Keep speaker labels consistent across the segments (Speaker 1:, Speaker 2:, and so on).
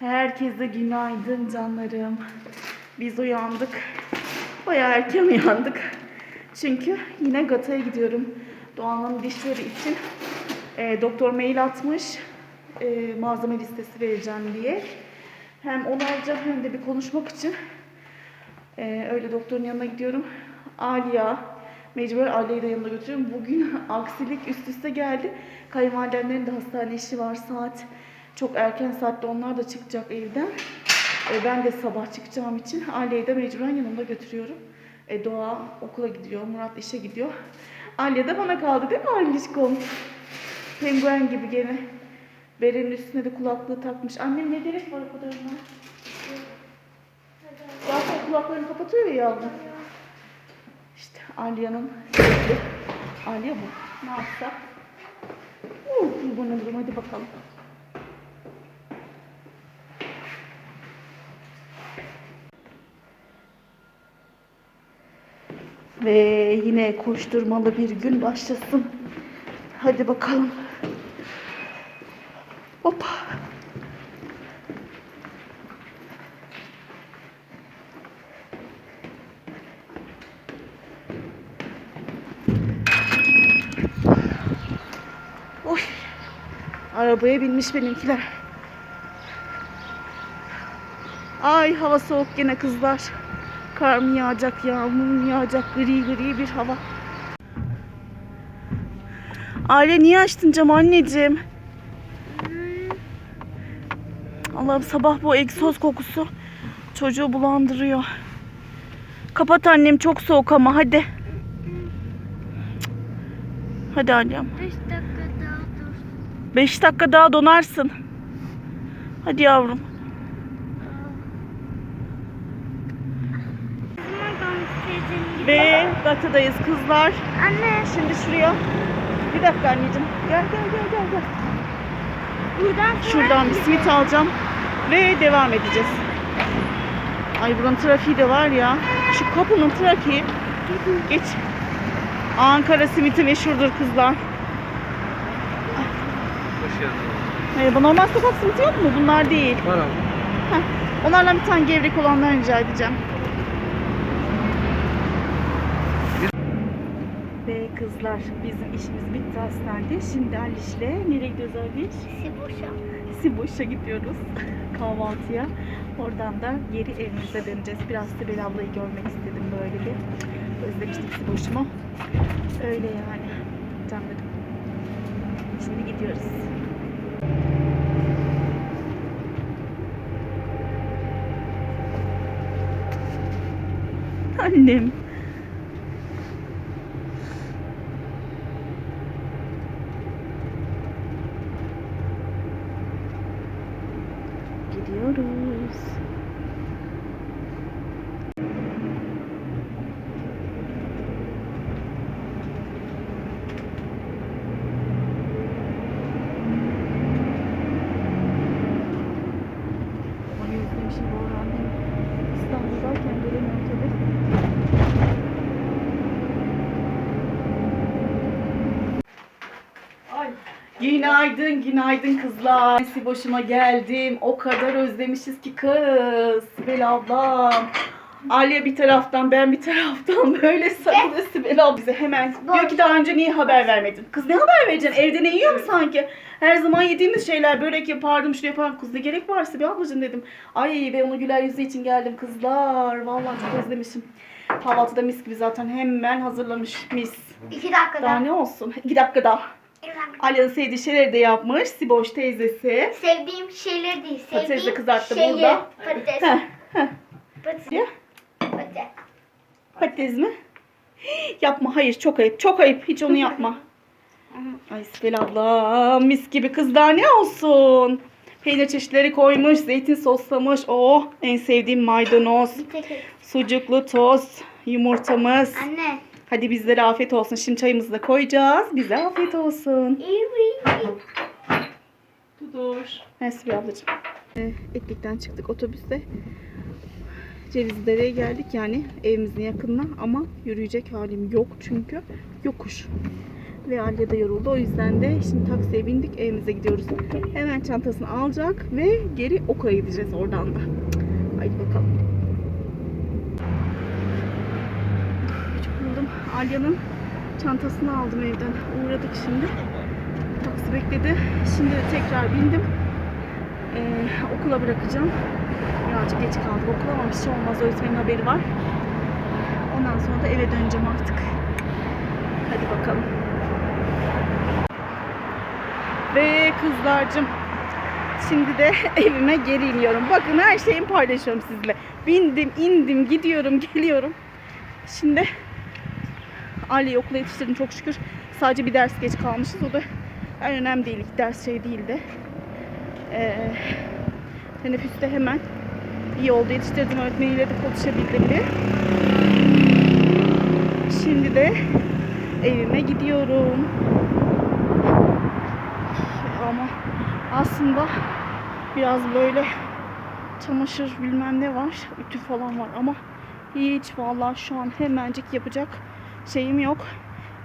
Speaker 1: Herkese günaydın canlarım. Biz uyandık. Bayağı erken uyandık. Çünkü yine Gata'ya gidiyorum. Doğan'ın dişleri için e, doktor mail atmış. E, malzeme listesi vereceğim diye. Hem onu alacağım hem de bir konuşmak için. E, öyle doktorun yanına gidiyorum. Aliya, mecbur Aliye'yi de yanına götürüyorum. Bugün aksilik üst üste geldi. Kayınvalidemlerin de hastane işi var saat. Çok erken saatte onlar da çıkacak evden. E, ben de sabah çıkacağım için Aliye'yi de mecburen yanımda götürüyorum. E, Doğa okula gidiyor, Murat işe gidiyor. Aliye de bana kaldı değil mi Alişkom? Penguen gibi gene. Berenin üstüne de kulaklığı takmış. Annem ne gerek var o kadarına? Zaten kulaklarını kapatıyor ya yavrum. İşte Alya'nın sesi. Alya bu. Ne yapsak? Uh, kurban olurum hadi bakalım. Ve yine koşturmalı bir gün başlasın. Hadi bakalım. Hoppa. Oy. Arabaya binmiş benimkiler. Ay hava soğuk gene kızlar. Kar mı yağacak, yağmur mu yağacak, gri gri bir hava. Aile niye açtın camı anneciğim? Allah'ım sabah bu egzoz kokusu çocuğu bulandırıyor. Kapat annem çok soğuk ama hadi. Hadi Alyam.
Speaker 2: 5 dakika daha dur.
Speaker 1: 5 dakika daha donarsın. Hadi yavrum.
Speaker 2: Zaman teyzenin.
Speaker 1: Ve Gata'dayız kızlar.
Speaker 2: Anne
Speaker 1: Şimdi şuraya. Bir dakika anneciğim. Gel gel gel gel. gel.
Speaker 2: buradan
Speaker 1: Şuradan bir simit alacağım. Ve devam edeceğiz. Ay buranın trafiği de var ya. Şu kapının trafiği. Geç. Ankara simiti meşhurdur kızlar.
Speaker 3: Hoş geldin.
Speaker 1: Merhaba. Normal sokak simiti yok mu? Bunlar değil.
Speaker 3: Var abi.
Speaker 1: Heh, onlardan bir tane gevrek olanlar rica edeceğim. Ve kızlar bizim işimiz bitti hastanede. Şimdi Aliş'le nereye gidiyoruz Aliş?
Speaker 2: Sibuşa.
Speaker 1: Siboş'a gidiyoruz kahvaltıya. Oradan da geri evimize döneceğiz. Biraz Sibel ablayı görmek istedim böyle bir. Özlemiştim Siboş'umu. Öyle yani. Canlarım. Şimdi gidiyoruz. Annem. Gidiyoruz. Ay özlemişim bu ara annem. İstanbul'dayken göremiyorum tabii. Günaydın, günaydın kızlar. Nesi boşuma geldim. O kadar özlemişiz ki kız. Sibel ablam. Aliye bir taraftan, ben bir taraftan böyle sarılıyor Sibel abla bize hemen. Diyor ki daha önce niye haber vermedin? Kız ne haber vereceksin? Evde ne yiyorum sanki? Her zaman yediğimiz şeyler, börek yapardım, şunu yapardım. Kız ne gerek var Sibel ablacığım dedim. Ay ben onu güler yüzü için geldim kızlar. Vallahi çok özlemişim. Kahvaltıda mis gibi zaten hemen hazırlamış mis.
Speaker 2: 2 dakika
Speaker 1: Daha ne olsun? İki dakika daha.
Speaker 2: İki dakika.
Speaker 1: Alya'nın sevdiği şeyleri de yapmış. Siboş teyzesi.
Speaker 2: Sevdiğim şeyler değil. Sevdiğim
Speaker 1: Patates de kızarttı
Speaker 2: şeyi.
Speaker 1: burada.
Speaker 2: Patates.
Speaker 1: Heh, heh.
Speaker 2: Patates.
Speaker 1: Ya,
Speaker 2: Patates.
Speaker 1: Patates mi? Yapma hayır çok ayıp çok ayıp hiç onu yapma. Ay Sibel abla mis gibi kız daha ne olsun. Peynir çeşitleri koymuş, zeytin soslamış. Oh en sevdiğim maydanoz, sucuklu tost, yumurtamız.
Speaker 2: Anne.
Speaker 1: Hadi bizlere afiyet olsun. Şimdi çayımızı da koyacağız. Bize afiyet olsun.
Speaker 2: İyi.
Speaker 1: Dur. Nesbi ablacığım. Ee, Etlik'ten çıktık otobüste. Cevizdere'ye geldik yani evimizin yakınına ama yürüyecek halim yok çünkü yokuş. Ve Alya da yoruldu. O yüzden de şimdi taksiye bindik evimize gidiyoruz. Hemen çantasını alacak ve geri okula gideceğiz oradan da. Haydi bakalım. Alya'nın çantasını aldım evden. Uğradık şimdi. Taksi bekledi. Şimdi tekrar bindim. Ee, okula bırakacağım. Birazcık geç kaldık okula ama bir şey olmaz. Öğretmenin haberi var. Ondan sonra da eve döneceğim artık. Hadi bakalım. Ve kızlarcım şimdi de evime geri iniyorum. Bakın her şeyimi paylaşıyorum sizle. Bindim, indim, gidiyorum, geliyorum. Şimdi Ali'yi okula yetiştirdim çok şükür. Sadece bir ders geç kalmışız. O da en önemli değil. İlk ders şey değildi. Ee, teneffüste hemen iyi oldu. Yetiştirdim öğretmeniyle de konuşabildim bir. Şimdi de evime gidiyorum. Ama aslında biraz böyle çamaşır bilmem ne var. Ütü falan var ama hiç vallahi şu an hemencik yapacak şeyim yok.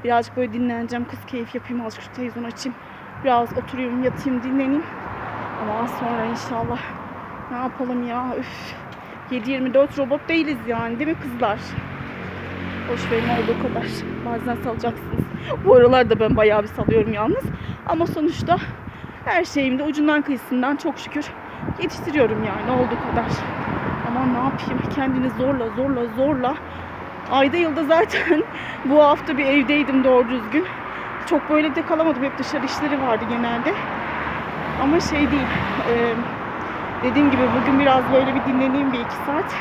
Speaker 1: Birazcık böyle dinleneceğim. Kız keyif yapayım. Azıcık şu televizyon açayım. Biraz oturayım, yatayım, dinleneyim. Ama az sonra inşallah ne yapalım ya? Üf. 7-24 robot değiliz yani değil mi kızlar? Boş verin olduğu kadar. Bazen salacaksınız. Bu aralar da ben bayağı bir salıyorum yalnız. Ama sonuçta her şeyimde ucundan kıyısından çok şükür yetiştiriyorum yani olduğu kadar. Ama ne yapayım kendini zorla zorla zorla. Ayda yılda zaten bu hafta bir evdeydim doğru düzgün. Çok böyle de kalamadım. Hep dışarı işleri vardı genelde. Ama şey değil. e, dediğim gibi bugün biraz böyle bir dinleneyim bir iki saat.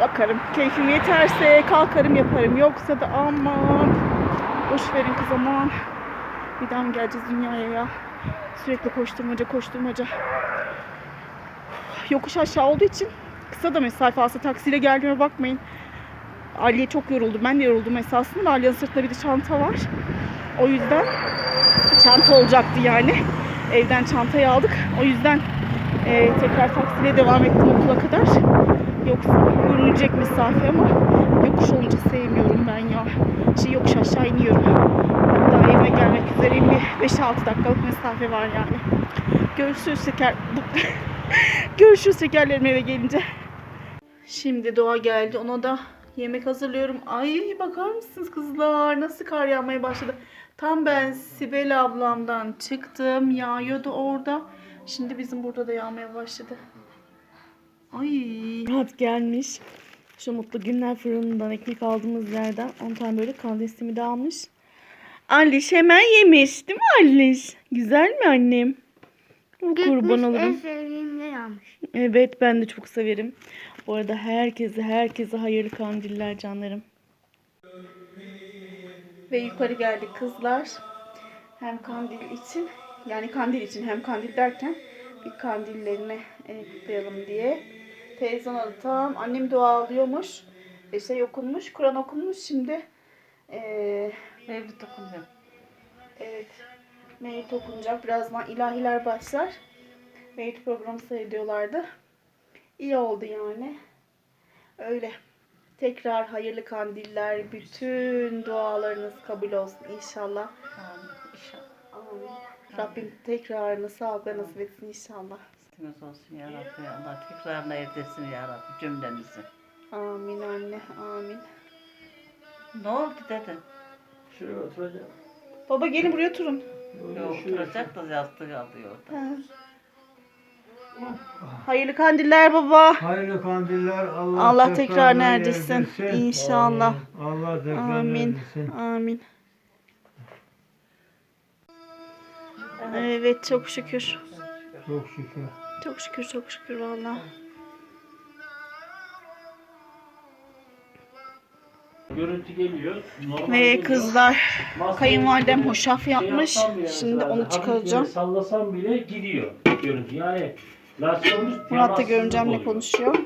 Speaker 1: Bakarım. Keyfim yeterse kalkarım yaparım. Yoksa da aman. Boş verin kız aman. Bir daha mı geleceğiz dünyaya ya? Sürekli koşturmaca koşturmaca. Yokuş aşağı olduğu için kısa da mesafe aslında taksiyle geldiğime bakmayın. Aliye çok yoruldu. Ben de yoruldum esasında. Aliye'nin sırtında bir de çanta var. O yüzden çanta olacaktı yani. Evden çantayı aldık. O yüzden e, tekrar taksiyle devam ettim okula kadar. Yoksa yürünecek mesafe ama yokuş olunca sevmiyorum ben ya. Şey yokuş aşağı iniyorum. Hatta evime gelmek üzereyim bir 5-6 dakikalık mesafe var yani. Görüşürüz şeker. Görüşürüz şekerlerim eve gelince. Şimdi doğa geldi. Ona da yemek hazırlıyorum. Ay bakar mısınız kızlar? Nasıl kar yağmaya başladı. Tam ben Sibel ablamdan çıktım. Yağıyordu orada. Şimdi bizim burada da yağmaya başladı. Ay rahat gelmiş. Şu mutlu günler fırınından ekmek aldığımız yerden 10 tane böyle kandesimi de almış. Aliş hemen yemiş değil mi Aliş? Güzel mi annem? Kurban
Speaker 2: En
Speaker 1: olurum.
Speaker 2: sevdiğim yer almış.
Speaker 1: Evet ben de çok severim. Bu arada herkese herkese hayırlı kandiller canlarım. Ve yukarı geldik kızlar. Hem kandil için yani kandil için hem kandil derken bir kandillerini e, kutlayalım diye. Televizyona da tam annem dua alıyormuş. E, şey okunmuş, Kur'an okunmuş. Şimdi e,
Speaker 3: Mevlüt okunuyor.
Speaker 1: Evet. Mevlüt okunacak. Birazdan ilahiler başlar. Mevlüt programı seyrediyorlardı. İyi oldu yani. Öyle. Tekrar hayırlı kandiller. Bütün dualarınız kabul olsun inşallah.
Speaker 3: Amin. İnşallah.
Speaker 1: Amin. Rabbim tekrarını sağlıkla nasip etsin inşallah.
Speaker 3: Siz olsun ya Rabbi. Allah tekrarına erdirsin ya Rabbi cümlemizi.
Speaker 1: Amin anne. Amin.
Speaker 3: Ne oldu dede?
Speaker 4: Şuraya oturacağım.
Speaker 1: Baba gelin buraya oturun.
Speaker 3: Yok oturacak da yastık alıyor orada.
Speaker 1: Ha. Hayırlı kandiller baba.
Speaker 4: Hayırlı kandiller. Allah,
Speaker 1: Allah tekrar neredesin? İnşallah.
Speaker 4: Allah tekrar
Speaker 1: Amin.
Speaker 4: neredesin?
Speaker 1: Amin. Evet çok şükür.
Speaker 4: Çok şükür.
Speaker 1: Çok şükür çok şükür valla.
Speaker 5: Görüntü geliyor. Normal
Speaker 1: Ve
Speaker 5: geliyor.
Speaker 1: kızlar
Speaker 5: Masayı
Speaker 1: kayınvalidem hoşaf
Speaker 5: şey
Speaker 1: yapmış.
Speaker 5: yapsam bile
Speaker 1: Şimdi
Speaker 5: mesela,
Speaker 1: onu
Speaker 5: hafif
Speaker 1: çıkaracağım.
Speaker 5: böyle Sallasam bile gidiyor görüntü. Yani lastik olmuş.
Speaker 1: Murat da
Speaker 5: temassızlık
Speaker 1: görümcemle
Speaker 5: oluyor.
Speaker 1: konuşuyor.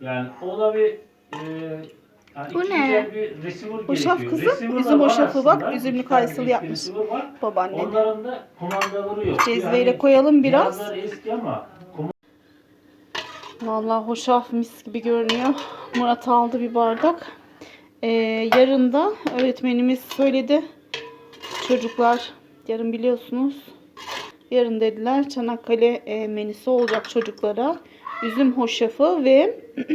Speaker 5: Yani o da bir e, yani
Speaker 2: Bu ne?
Speaker 5: bir receiver
Speaker 1: Hoşaf
Speaker 5: gerekiyor.
Speaker 1: kızım, üzüm
Speaker 5: var
Speaker 1: hoşafı bak,
Speaker 5: aslında.
Speaker 1: üzümlü
Speaker 5: İki tane
Speaker 1: kayısılı
Speaker 5: eski
Speaker 1: yapmış.
Speaker 5: receiver var.
Speaker 1: Babaannen.
Speaker 5: Onların da kumandaları yok.
Speaker 1: Cezveyle
Speaker 5: Yani
Speaker 1: koyalım biraz.
Speaker 5: cihazlar eski ama
Speaker 1: Valla hoşaf mis gibi görünüyor. Murat aldı bir bardak. Ee, yarın da öğretmenimiz söyledi. Çocuklar yarın biliyorsunuz yarın dediler Çanakkale e, menüsü olacak çocuklara. Üzüm hoşafı ve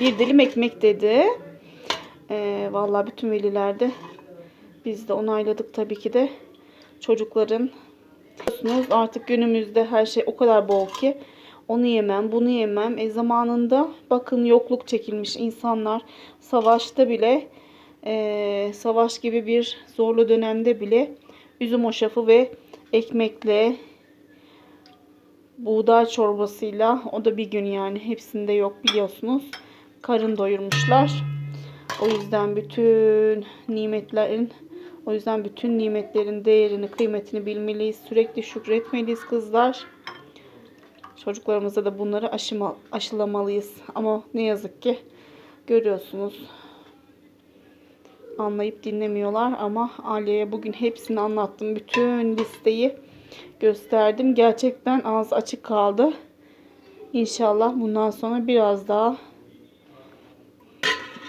Speaker 1: bir dilim ekmek dedi. E, vallahi bütün veliler de biz de onayladık tabii ki de çocukların artık günümüzde her şey o kadar bol ki onu yemem, bunu yemem. E zamanında bakın yokluk çekilmiş insanlar savaşta bile e, savaş gibi bir zorlu dönemde bile üzüm hoşafı ve ekmekle buğday çorbasıyla o da bir gün yani hepsinde yok biliyorsunuz. Karın doyurmuşlar. O yüzden bütün nimetlerin o yüzden bütün nimetlerin değerini, kıymetini bilmeliyiz. Sürekli şükretmeliyiz kızlar. Çocuklarımıza da bunları aşıma, aşılamalıyız. Ama ne yazık ki görüyorsunuz anlayıp dinlemiyorlar ama Aliye'ye bugün hepsini anlattım. Bütün listeyi gösterdim. Gerçekten ağız açık kaldı. İnşallah bundan sonra biraz daha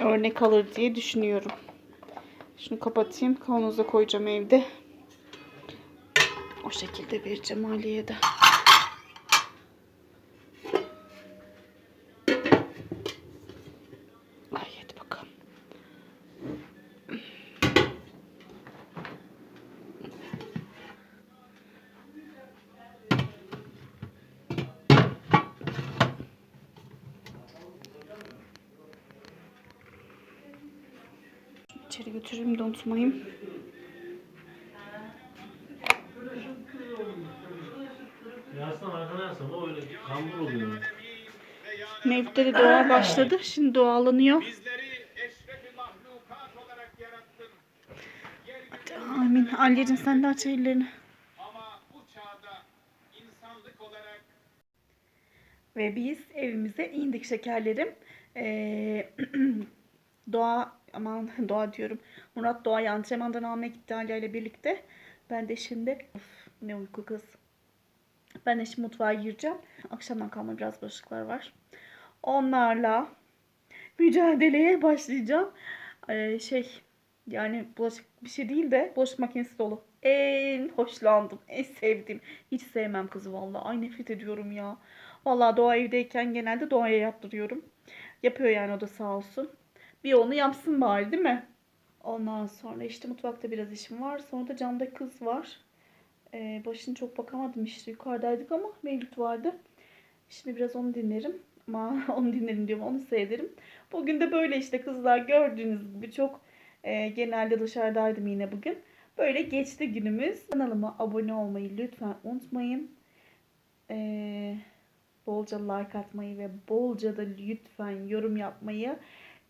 Speaker 1: örnek alır diye düşünüyorum. Şunu kapatayım. Kavanoza koyacağım evde. O şekilde vereceğim Aliye'ye de. İçeri götüreyim de unutmayayım.
Speaker 5: Yansın arkana yansın. O öyle kambur oluyor.
Speaker 1: Mevlüt'te de dua başladı. Şimdi
Speaker 6: yarattın.
Speaker 1: Amin. Anneciğim sen de aç ellerini. Ve biz evimize indik şekerlerim. Ee, Doğa aman Doğa diyorum. Murat Doğa antrenmandan almaya gitti Aliye ile birlikte. Ben de şimdi of, ne uyku kız. Ben de şimdi mutfağa gireceğim. Akşamdan kalma biraz bulaşıklar var. Onlarla mücadeleye başlayacağım. Ee, şey yani bulaşık bir şey değil de bulaşık makinesi dolu. En hoşlandım, en sevdiğim. Hiç sevmem kızı vallahi. Ay nefret ediyorum ya. Vallahi doğa evdeyken genelde doğaya yaptırıyorum. Yapıyor yani o da sağ olsun. Bir onu yapsın bari değil mi? Ondan sonra işte mutfakta biraz işim var. Sonra da camda kız var. Ee, başını çok bakamadım işte yukarıdaydık ama Mevlüt vardı. Şimdi biraz onu dinlerim. Ama onu dinlerim diyorum onu seyrederim. Bugün de böyle işte kızlar gördüğünüz gibi çok e, genelde dışarıdaydım yine bugün. Böyle geçti günümüz. Kanalıma abone olmayı lütfen unutmayın. Ee, bolca like atmayı ve bolca da lütfen yorum yapmayı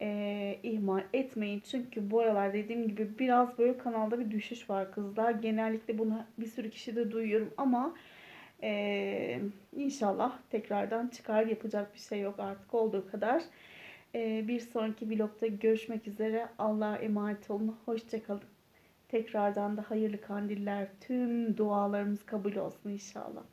Speaker 1: e, ihmal etmeyin. Çünkü bu aralar dediğim gibi biraz böyle kanalda bir düşüş var kızlar. Genellikle bunu bir sürü kişi de duyuyorum ama e, inşallah tekrardan çıkar. Yapacak bir şey yok artık olduğu kadar. E, bir sonraki vlogda görüşmek üzere. Allah'a emanet olun. Hoşçakalın. Tekrardan da hayırlı kandiller. Tüm dualarımız kabul olsun inşallah.